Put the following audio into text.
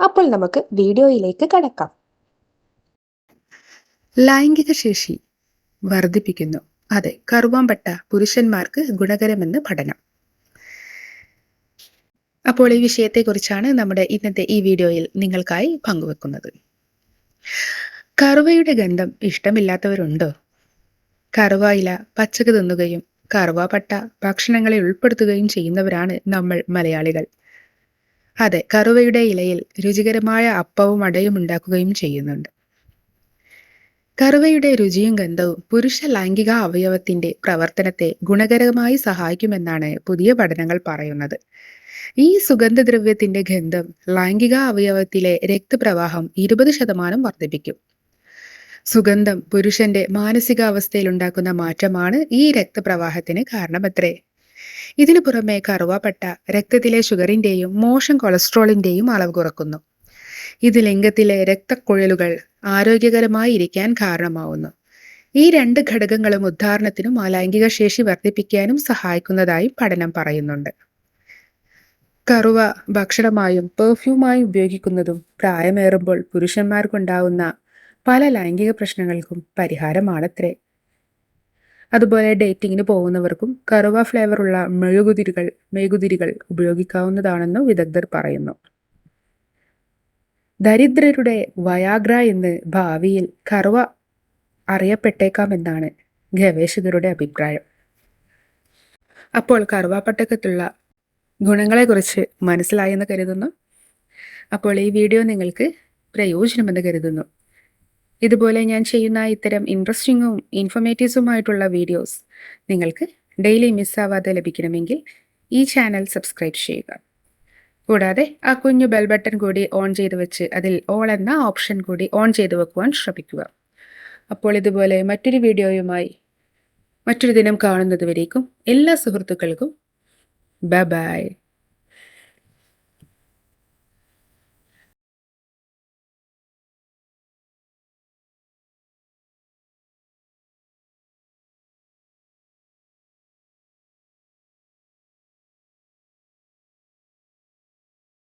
അപ്പോൾ നമുക്ക് വീഡിയോയിലേക്ക് കടക്കാം. ലൈംഗിക ശേഷി വർദ്ധിപ്പിക്കുന്നു. അതെ കറുവാമ്പട്ട പുരുഷന്മാർക്ക് ഗുണകരമെന്ന് പഠനം. അപ്പോൾ ഈ വിഷയത്തെക്കുറിച്ചാണ് നമ്മുടെ ഇന്നത്തെ ഈ വീഡിയോയിൽ നിങ്ങൾക്കായി പങ്കുവെക്കുന്നത്. കറുവയുടെ ഗന്ധം ഇഷ്ടമില്ലാത്തവരുണ്ടോ? കറുവായില പച്ചക്ക് തിന്നുകയും കറുവാപ്പട്ട ഭക്ഷണങ്ങളെ ഉൾപ്പെടുത്തുകയും ചെയ്യുന്നവരാണ് നമ്മൾ മലയാളികൾ. അതെ കറുവയുടെ ഇലയിൽ രുചികരമായ അപ്പവും അടയും ഉണ്ടാക്കുകയും ചെയ്യുന്നുണ്ട്. കറുവയുടെ രുചിയും ഗന്ധവും പുരുഷ ലൈംഗിക അവയവത്തിന്റെ പ്രവർത്തനത്തെ ഗുണകരമായി സഹായിക്കുമെന്നാണ് പുതിയ പഠനങ്ങൾ പറയുന്നത്. ഈ സുഗന്ധദ്രവ്യത്തിന്റെ ഗന്ധം ലൈംഗിക അവയവത്തിലെ രക്തപ്രവാഹം ഇരുപത് ശതമാനം വർദ്ധിപ്പിക്കും. സുഗന്ധം പുരുഷന്റെ മാനസികാവസ്ഥയിൽ ഉണ്ടാക്കുന്ന മാറ്റമാണ് ഈ രക്തപ്രവാഹത്തിന് കാരണമത്രേ? ഇതിനു പുറമെ കറുവാപ്പട്ട രക്തത്തിലെ ഷുഗറിന്റെയും മോശം കൊളസ്ട്രോളിന്റെയും അളവ് കുറക്കുന്നു. ഇത് ലിംഗത്തിലെ രക്തക്കുഴലുകൾ ആരോഗ്യകരമായി ഇരിക്കാൻ കാരണമാവുന്നു. ഈ രണ്ട് ഘടകങ്ങളും ഉദ്ധാരണത്തിനും ലൈംഗിക ശേഷി വർദ്ധിപ്പിക്കാനും സഹായിക്കുന്നതായി പഠനം പറയുന്നുണ്ട്. കറുവ ഭക്ഷണമായും പെർഫ്യൂമായും ഉപയോഗിക്കുന്നതും പ്രായമേറുമ്പോൾ പുരുഷന്മാർക്കുണ്ടാവുന്ന പല ലൈംഗിക പ്രശ്നങ്ങൾക്കും പരിഹാരമാണത്രേ. അതുപോലെ ഡേറ്റിങ്ങിന് പോകുന്നവർക്കും കറുവ ഫ്ലേവറുള്ള മെഴുകുതിരികൾ മെഴുകുതിരികൾ ഉപയോഗിക്കാവുന്നതാണെന്ന് വിദഗ്ധർ പറയുന്നു. ദരിദ്രരുടെ വയാഗ്ര എന്ന് ഭാവിയിൽ കറുവ അറിയപ്പെട്ടേക്കാമെന്നാണ് ഗവേഷകരുടെ അഭിപ്രായം. അപ്പോൾ കറുവാപ്പട്ടക്കത്തുള്ള ഗുണങ്ങളെക്കുറിച്ച് മനസ്സിലായെന്ന് കരുതുന്നു. അപ്പോൾ ഈ വീഡിയോ നിങ്ങൾക്ക് പ്രയോജനമെന്ന് കരുതുന്നു. ഇതുപോലെ ഞാൻ ചെയ്യുന്ന ഇത്തരം ഇൻട്രസ്റ്റിങ്ങും ഇൻഫർമേറ്റീവ്സുമായിട്ടുള്ള വീഡിയോസ് നിങ്ങൾക്ക് ഡെയിലി മിസ്സാവാതെ ലഭിക്കണമെങ്കിൽ ഈ ചാനൽ സബ്സ്ക്രൈബ് ചെയ്യുക. കൂടാതെ ആ കുഞ്ഞു ബെൽ ബട്ടൺ കൂടി ഓൺ ചെയ്ത് വെച്ച് അതിൽ ഓൾ എന്ന ഓപ്ഷൻ കൂടി ഓൺ ചെയ്ത് വെക്കുവാൻ ശ്രമിക്കുക. അപ്പോൾ ഇതുപോലെ മറ്റൊരു വീഡിയോയുമായി മറ്റൊരു ദിനം കാണുന്നത് വരേക്കും എല്ലാ സുഹൃത്തുക്കൾക്കും ബൈ